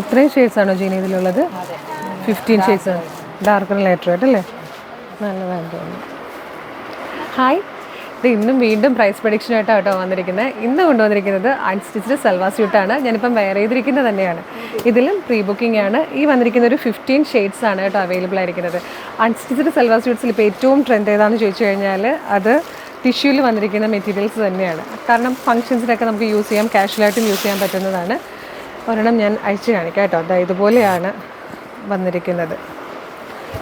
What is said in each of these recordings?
ഇത്രയും ഷെയ്ഡ്സ് ആണോ ജീനി ഇതിലുള്ളത്? ഫിഫ്റ്റീൻ ഷെയ്ഡ്സ് ആണ് ഡാർക്കർ ലൈറ്റർ ആയിട്ട് അല്ലേ? നല്ലതാണ് തോന്നുന്നു ഹായ് ഇത് ഇന്നും വീണ്ടും പ്രൈസ് പ്രൊഡിക്ഷനായിട്ടാണ് കേട്ടോ വന്നിരിക്കുന്നത് ഇന്ന് കൊണ്ടുവന്നിരിക്കുന്നത് അൺസ്റ്റിച്ച്ഡ് സൽവാ സ്യൂട്ടാണ് ഞാനിപ്പം വെയർ ചെയ്തിരിക്കുന്നത് തന്നെയാണ്. ഇതിലും പ്രീ ബുക്കിംഗ് ആണ്. ഈ വന്നിരിക്കുന്ന ഒരു ഫിഫ്റ്റീൻ ഷെയ്ഡ്സ് ആണ് കേട്ടോ അവൈലബിൾ ആയിരിക്കുന്നത്. അൺസ്റ്റിച്ച്ഡ് സൽവാ സ്യൂട്ട്സിൽ ഇപ്പോൾ ഏറ്റവും ട്രെൻഡ് ഏതാണെന്ന് ചോദിച്ചു കഴിഞ്ഞാൽ അത് ടിഷ്യൂവിൽ വന്നിരിക്കുന്ന മെറ്റീരിയൽസ് തന്നെയാണ്. കാരണം ഫംഗ്ഷൻസിനൊക്കെ നമുക്ക് യൂസ് ചെയ്യാം കാഷ്വലായിട്ടും യൂസ് ചെയ്യാൻ പറ്റുന്നതാണ്. ഒരെണ്ണം ഞാൻ അഴിച്ചു കാണിക്കാം കേട്ടോ. അതാ ഇതുപോലെയാണ് വന്നിരിക്കുന്നത്.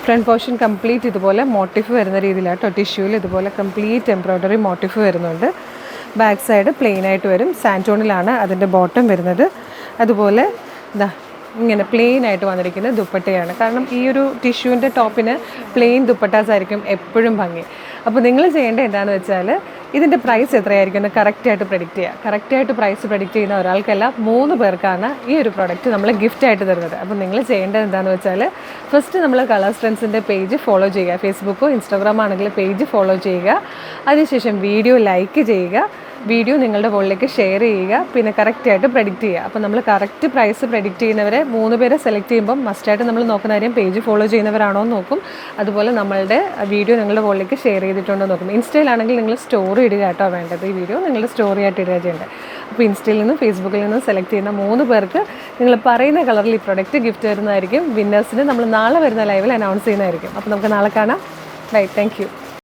ഫ്രണ്ട് പോർഷൻ കംപ്ലീറ്റ് ഇതുപോലെ മോട്ടിഫ് വരുന്ന രീതിയിലാണ് കേട്ടോ. ടിഷ്യൂവിൽ ഇതുപോലെ കംപ്ലീറ്റ് എംബ്രോയ്ഡറി മോട്ടിഫ് വരുന്നുണ്ട്. ബാക്ക് സൈഡ് പ്ലെയിൻ ആയിട്ട് വരും. സാന്റോണിലാണ് അതിന്റെ ബോട്ടം വരുന്നത്. അതുപോലെ ഇതാ ഇങ്ങനെ പ്ലെയിൻ ആയിട്ട് വന്നിരിക്കുന്ന ദുപ്പട്ടയാണ്. കാരണം ഈ ഒരു ടിഷ്യൂവിന്റെ ടോപ്പിന് പ്ലെയിൻ ദുപ്പട്ടാസ് ആയിരിക്കും എപ്പോഴും ഭംഗി. അപ്പോൾ നിങ്ങൾ ചെയ്യേണ്ട എന്താണെന്ന് വെച്ചാൽ ഇതിന്റെ പ്രൈസ് എത്രയായിരിക്കും എന്ന് കറക്റ്റായിട്ട് പ്രഡിക്റ്റ് ചെയ്യുക. കറക്റ്റായിട്ട് പ്രൈസ് പ്രഡിക്റ്റ് ചെയ്യുന്ന ഒരാൾക്കല്ല മൂന്ന് പേർക്കാണ് ഈ ഒരു പ്രൊഡക്റ്റ് നമ്മൾ ഗിഫ്റ്റ് ആയിട്ട് തരുന്നത്. അപ്പോൾ നിങ്ങൾ ചെയ്യേണ്ടത് എന്താണെന്ന് വെച്ചാൽ ഫസ്റ്റ് നമ്മൾ കളർ സ്ട്രെൻസിന്റെ പേജ് ഫോളോ ചെയ്യുക. ഫേസ്ബുക്കോ ഇൻസ്റ്റാഗ്രാം ആണെങ്കിൽ പേജ് ഫോളോ ചെയ്യുക. അതിനുശേഷം വീഡിയോ ലൈക്ക് ചെയ്യുക. വീഡിയോ നിങ്ങളുടെ മുകളിലേക്ക് ഷെയർ ചെയ്യുക പിന്നെ കറക്റ്റായിട്ട് പ്രഡിക്റ്റ് ചെയ്യുക. അപ്പോൾ നമ്മൾ കറക്റ്റ് പ്രൈസ് പ്രഡിക്റ്റ് ചെയ്യുന്നവരെ മൂന്ന് പേരെ സെലക്ട് ചെയ്യുമ്പം മസ്റ്റായിട്ട് നമ്മൾ നോക്കുന്ന കാര്യം പേജ് ഫോളോ ചെയ്യുന്നവരാണോ എന്ന് നോക്കും. അതുപോലെ നമ്മളുടെ വീഡിയോ നിങ്ങളുടെ മുകളിലേക്ക് ഷെയർ ചെയ്തിട്ടുണ്ടോ നോക്കും. ഇൻസ്റ്റയിലാണെങ്കിൽ നിങ്ങൾ സ്റ്റോറി ഇടുക കേട്ടോ വേണ്ടത്. ഈ വീഡിയോ നിങ്ങൾ സ്റ്റോറി ആയിട്ട് ഇടുക ചെയ്യേണ്ടത്. അപ്പോൾ ഇൻസ്റ്റയിൽ നിന്നും ഫേസ്ബുക്കിൽ നിന്നും സെലക്ട് ചെയ്യുന്ന മൂന്ന് പേർക്ക് നിങ്ങൾ പറയുന്ന കളറിൽ ഈ പ്രൊഡക്റ്റ് ഗിഫ്റ്റ് തരുന്നതായിരിക്കും. വിന്നേഴ്സിന് നമ്മൾ നാളെ വരുന്ന ലൈവിൽ അനൗൺസ് ചെയ്യുന്നതായിരിക്കും. അപ്പോൾ നമുക്ക് നാളെ കാണാം. Bye thank